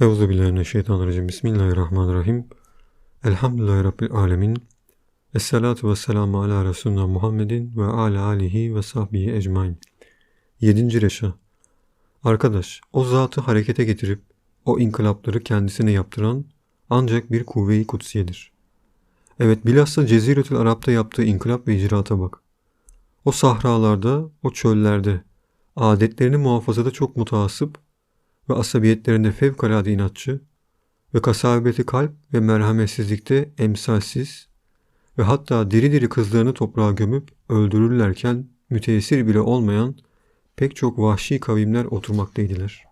Euzu billahi mineşşeytanirracim. Bismillahirrahmanirrahim. Elhamdülillahi rabbil alamin. Esselatu vesselamu ala Resulina Muhammedin ve ala alihi ve sahbihi ecmain. Yedinci reşa. Arkadaş, o zatı harekete getirip o inkılapları kendisine yaptıran ancak bir kuvve-i kutsiyedir. Evet bilhassa Ceziretül Arap'ta yaptığı inkılap ve icraata bak. O sahralarda, o çöllerde, adetlerini muhafazada çok mutasip ve asabiyetlerinde fevkalade inatçı ve kasabeti kalp ve merhametsizlikte emsalsiz ve hatta diri diri kızlarını toprağa gömüp öldürürlerken müteessir bile olmayan pek çok vahşi kavimler oturmaktaydılar.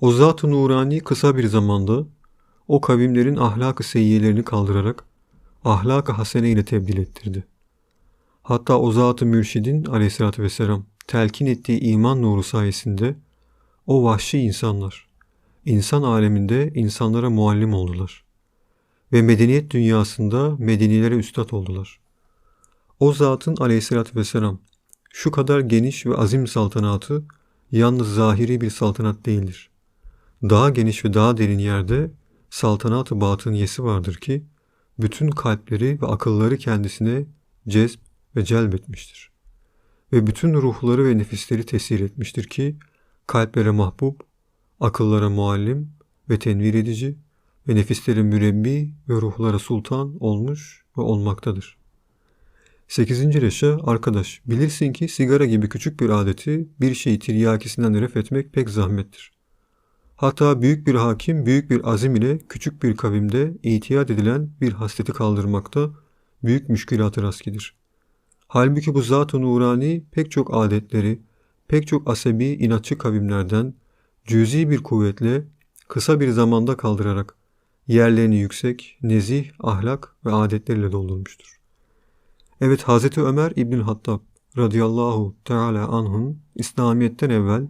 O zat-ı nurani kısa bir zamanda o kavimlerin ahlak-ı seyyiyelerini kaldırarak ahlak-ı hasene ile tebdil ettirdi. Hatta o zat-ı mürşidin aleyhissalatü vesselam telkin ettiği iman nuru sayesinde o vahşi insanlar, insan aleminde insanlara muallim oldular. Ve medeniyet dünyasında medenilere üstad oldular. O zatın aleyhissalatü vesselam şu kadar geniş ve azim saltanatı yalnız zahiri bir saltanat değildir. Daha geniş ve daha derin yerde saltanat-ı batıniyesi vardır ki bütün kalpleri ve akılları kendisine cezb ve celbetmiştir. Ve bütün ruhları ve nefisleri tesir etmiştir ki kalplere mahbub, akıllara muallim ve tenvir edici ve nefislerin mürebbi ve ruhlara sultan olmuş ve olmaktadır. 8. reşe arkadaş bilirsin ki sigara gibi küçük bir adeti bir şeyi tiryakisinden ref etmek pek zahmettir. Hatta büyük bir hakim büyük bir azim ile küçük bir kavimde itiyat edilen bir hasleti kaldırmakta büyük müşkülatı raskidir. Halbuki bu zat-ı nurani pek çok adetleri, pek çok asabi inatçı kavimlerden cüzi bir kuvvetle kısa bir zamanda kaldırarak yerlerini yüksek, nezih, ahlak ve adetlerle doldurmuştur. Evet Hazreti Ömer İbnül Hattab radıyallahu teala anh'ın İslamiyet'ten evvel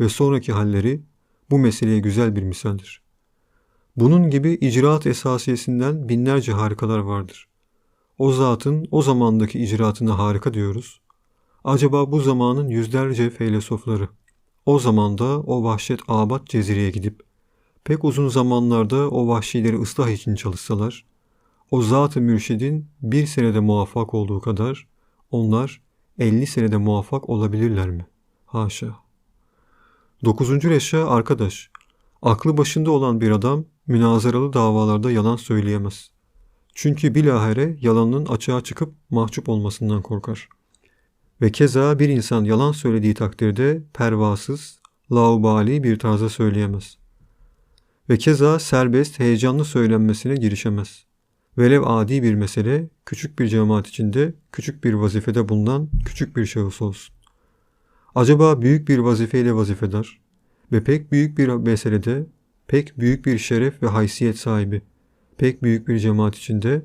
ve sonraki halleri bu meseleye güzel bir misaldir. Bunun gibi icraat esasiyesinden binlerce harikalar vardır. O zatın o zamandaki icraatına harika diyoruz. Acaba bu zamanın yüzlerce feylesofları o zamanda o vahşet abat cezireye gidip pek uzun zamanlarda o vahşileri ıslah için çalışsalar, o zat-ı mürşidin bir senede muvaffak olduğu kadar onlar 50 senede muvaffak olabilirler mi? Haşa. Dokuzuncu reşa arkadaş. Aklı başında olan bir adam münazaralı davalarda yalan söyleyemez. Çünkü bilahare yalanın açığa çıkıp mahcup olmasından korkar. Ve keza bir insan yalan söylediği takdirde pervasız, laubali bir tarzda söyleyemez. Ve keza serbest, heyecanlı söylenmesine girişemez. Velev adi bir mesele, küçük bir cemaat içinde, küçük bir vazifede bulunan küçük bir şahıs olsun. Acaba büyük bir vazifeyle vazifedar ve pek büyük bir meselede, pek büyük bir şeref ve haysiyet sahibi, pek büyük bir cemaat içinde,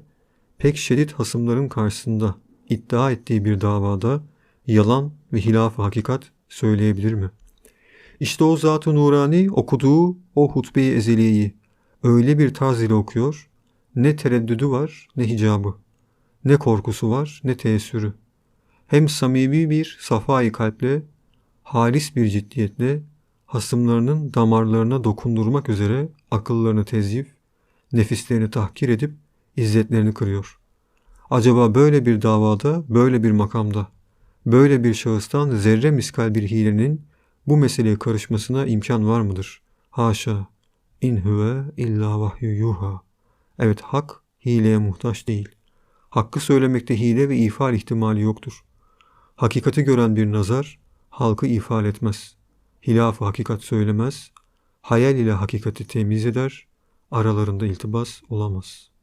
pek şiddet hasımların karşısında iddia ettiği bir davada yalan ve hilaf hakikat söyleyebilir mi? İşte o zat-ı nurani okuduğu o hutbe-i ezeliyeyi öyle bir tarz ile okuyor, ne tereddüdü var ne hicabı, ne korkusu var ne teessürü. Hem samimi bir safai kalple, halis bir ciddiyetle, hasımlarının damarlarına dokundurmak üzere akıllarını tezyif, nefislerini tahkir edip izzetlerini kırıyor. Acaba böyle bir davada, böyle bir makamda Böyle bir şahıstan zerre miskal bir hilenin bu meseleye karışmasına imkan var mıdır? Haşa. İn huve illa vahyu yuha. Evet hak hileye muhtaç değil. Hakkı söylemekte hile ve ifal ihtimali yoktur. Hakikati gören bir nazar halkı ifal etmez. Hilaf hakikat söylemez. Hayal ile hakikati temiz eder. Aralarında iltibas olamaz.''